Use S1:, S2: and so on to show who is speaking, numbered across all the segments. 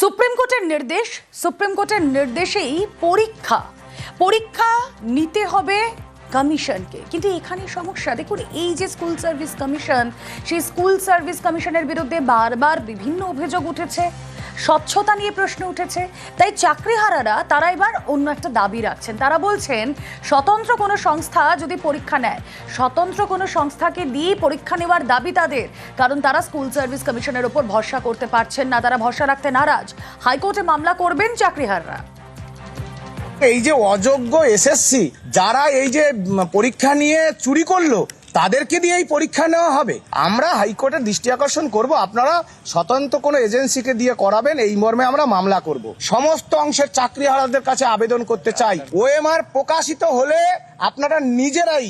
S1: Supreme কোর্টের নির্দেশ supreme কোর্টের নির্দেশেই পরীক্ষা। পরীক্ষা নিতে হবে কমিশনকে। কিন্তু এখানে সমস্যা, দেখুন, এই যে স্কুল সার্ভিস কমিশন সেই স্কুল সার্ভিস কমিশনের বিরুদ্ধে বারবার বিভিন্ন অভিযোগ উঠেছে। স্বচ্ছতা নিয়ে প্রশ্ন উঠেছে। তাই চাকরিহারারা তারা এবার অন্য একটা দাবি রাখছেন। তারা বলছেন, স্বতন্ত্র কোনো সংস্থা যদি পরীক্ষা নেয়, স্বতন্ত্র কোনো সংস্থাকে দিয়ে পরীক্ষা নেওয়ার দাবি তাদের। কারণ তারা স্কুল সার্ভিস কমিশনের ওপর ভরসা করতে পারছেন না, তারা ভরসা রাখতে নারাজ। হাইকোর্টে মামলা করবেন চাকরিহাররা।
S2: এই যে অযোগ্য এসএসসি, যারা এই যে পরীক্ষা নিয়ে চুরি করল তাদেরকে দিয়ে এই পরীক্ষা নেওয়া হবে। আমরা হাইকোর্টের দৃষ্টি আকর্ষণ করব, আপনারা স্বতন্ত্র কোনো এজেন্সিকে দিয়ে করাবেন, এই মর্মে আমরা মামলা করব। সমস্ত অংশের চাকরিহারাদের কাছে আবেদন করতে চাই। ওএমআর প্রকাশিত হলে আপনারা নিজেরাই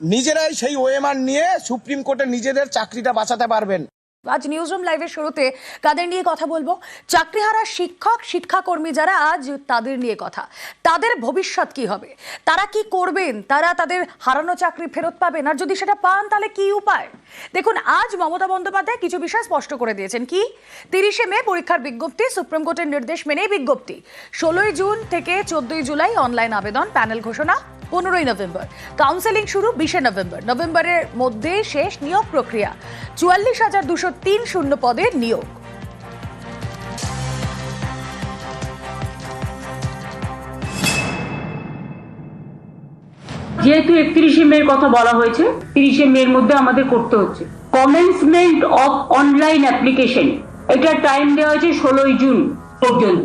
S2: নিজেরাই সেই ওএমআর নিয়ে সুপ্রিম কোর্টে নিজেদের চাকরিটা বাঁচাতে পারবেন।
S1: আজ নিউজ রুম লাইভের শুরুতে কাদের নিয়ে কথা বলব? চাকরিহারা শিক্ষক, শিক্ষাকর্মী যারা আজ তাদের নিয়ে কথা। তাদের ভবিষ্যৎ কি হবে? তারা কি করবেন? তারা তাদের হারানো চাকরি ফেরত পাবেন? আর যদি সেটা পান, তাহলে কি উপায়? দেখুন, আজ মমতা বন্দ্যোপাধ্যায় কিছু বিষয় স্পষ্ট করে দিয়েছেন। কি? তিরিশে মে পরীক্ষার বিজ্ঞপ্তি, সুপ্রিম কোর্টের নির্দেশ মেনেই বিজ্ঞপ্তি। ষোলোই জুন থেকে চোদ্দই জুলাই অনলাইন আবেদন প্যানেল ঘোষণা। পনেরোই নভেম্বর। কাউন্সেলিং শুরু বিশে নভেম্বর। নভেম্বরের মধ্যে শেষ নিয়োগ প্রক্রিয়া। চুয়াল্লিশ হাজার দুশো তিন শূন্য পদের নিয়োগ।
S3: যেহেতু একত্রিশে মের কথা বলা হয়েছে, তিরিশে মের মধ্যে আমাদের করতে হচ্ছে। কমেন্সমেন্ট অফ অনলাইন অ্যাপ্লিকেশন এটা টাইম দেওয়া হয়েছে ষোলোই জুন পর্যন্ত।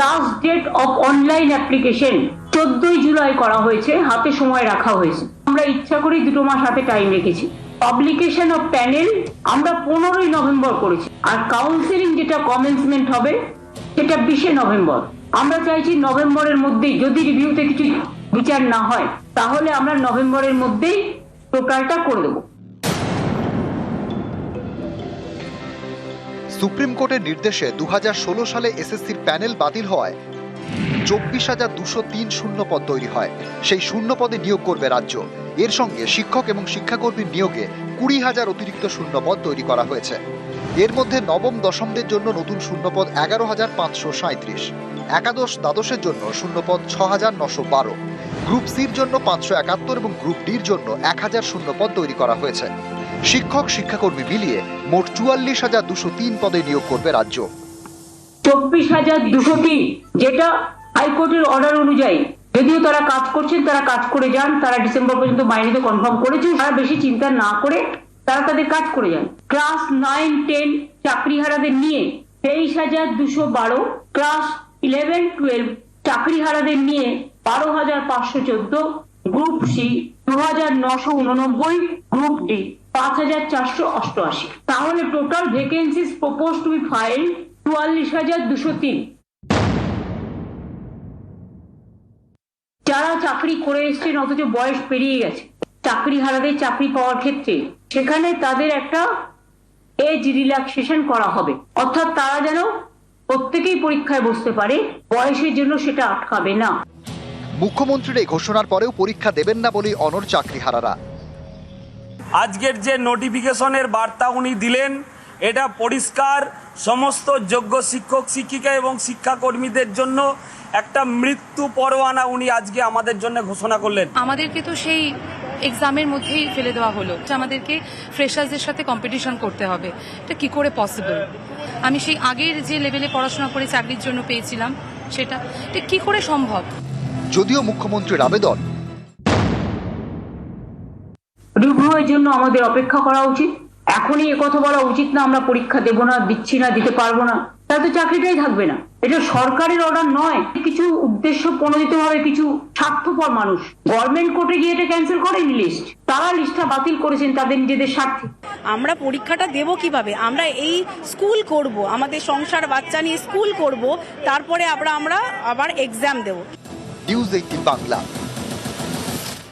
S3: Last date of online application চোদ্দই জুলাই করা হয়েছে, হাতে সময় রাখা হয়েছে। আমরা ইচ্ছা করেই দুটো মাস হাতে টাইম রেখেছি। পাবলিকেশন অফ প্যানেল আমরা পনেরোই নভেম্বর করেছি। আর কাউন্সিলিং যেটা কমেন্সমেন্ট হবে, সেটা বিশে নভেম্বর। আমরা চাইছি নভেম্বরের মধ্যেই, যদি রিভিউতে কিছু বিচার না হয়, তাহলে আমরা নভেম্বরের মধ্যেই টোটালটা করে দেবো।
S4: সুপ্রিম কোর্টের নির্দেশে দুহাজার ষোলো সালে এসএসসির প্যানেল বাতিল হওয়ায় চব্বিশ হাজার দুশো তিন শূন্য পদ তৈরি হয়। সেই শূন্য পদে নিয়োগ করবে রাজ্য। এর সঙ্গে শিক্ষক এবং শিক্ষাকর্মীর নিয়োগে কুড়ি হাজার অতিরিক্ত শূন্য পদ তৈরি করা হয়েছে। এর মধ্যে নবম দশমদের জন্য নতুন শূন্যপদ এগারো হাজার পাঁচশো সাঁত্রিশ একাদশ দ্বাদশের জন্য শূন্যপদ ছ হাজার নশো বারো। গ্রুপ সির জন্য পাঁচশো একাত্তর এবং গ্রুপ ডির জন্য এক হাজার শূন্যপদ তৈরি করা হয়েছে। শিক্ষক, শিক্ষাকর্মী মিলিয়ে মোট চুয়াল্লিশ হাজার দুশো তিন পদে নিয়োগ করবে রাজ্য।
S3: চব্বিশ হাজার দুশো তিন, যেটা হাইকোর্টের অর্ডার অনুযায়ী, যদিও তারা কাজ করছেন, তারা কাজ করে যান, তারা ডিসেম্বর পর্যন্ত মাইনেতে কনফার্ম করেছেন, তারা বেশি চিন্তা না করে তারা তাদের কাজ করে যান। ক্লাস নাইন টেন চাকরিহারাদের নিয়ে তেইশ হাজার দুশো বারো ক্লাস ইলেভেন টুয়েলভ চাকরিহারাদের নিয়ে বারো হাজার পাঁচশো চোদ্দ গ্রুপ সি দু হাজার নশো উননব্বই গ্রুপ ডি পাঁচ হাজার চারশো অষ্টআশি। তাহলে total vacancies propose to be file চুয়াল্লিশ হাজার দুশো তিন যারা চাকরি করে এসছেন অথচ বয়স পেরিয়ে গেছে। চাকরি হারাদের চাকরি পাওয়ার ক্ষেত্রে সেখানে তাদের একটা এজ রিল্যাক্সেশন করা হবে। অর্থাৎ তারা যেন প্রত্যেকেই পরীক্ষায় বসতে পারে বয়সের জন্য সেটা আটকাবে না।
S4: মুখ্যমন্ত্রীর এই ঘোষণার পরেও পরীক্ষা দেবেন না বলেই অনর চাকরিহারারা।
S5: আজকের যে নোটিফিকেশনের বার্তা উনি দিলেন এটা পরিষ্কার সমস্ত যোগ্য শিক্ষক শিক্ষিকা এবং শিক্ষাকর্মীদের জন্য একটা মৃত্যু পরোয়ানা উনি আজকে আমাদের জন্য ঘোষণা করলেন।
S6: আমাদেরকে তো সেই এক্সামের মধ্যেই ফেলে দেওয়া হলো যে আমাদেরকে ফ্রেশার্সদের সাথে কম্পিটিশন করতে হবে। এটা কি করে পসিবল আমি সেই আগের যে লেভেলে পড়াশোনা করে চাকরির জন্য পেয়েছিলাম সেটা। এটা কি করে সম্ভব?
S4: যদিও মুখ্যমন্ত্রীর আবেদন।
S3: রিভিউয়ের জন্য আমাদের অপেক্ষা করা উচিত। এখনই এ কথা বলা উচিত না আমরা পরীক্ষা দেব না দিচ্ছি না দিতে পারব না। তাহলে তো চাকরিটাই থাকবে না। এটা সরকারের অর্ডার নয়। কিছু উদ্দেশ্য প্রণোদিত ভাবে কিছু স্বার্থপর মানুষ। গভর্নমেন্ট কোর্টে গিয়ে এটা ক্যান্সেল করেনি লিস্ট তারা লিস্টটা বাতিল করেছেন তাদের নিজেদের স্বার্থে।
S7: আমরা পরীক্ষাটা দেব কীভাবে? আমরা এই স্কুল করব আমাদের সংসার বাচ্চা নিয়ে স্কুল করব তারপরে আমরা আমরা আবার এক্সাম দেব।
S4: News eighteen Bangla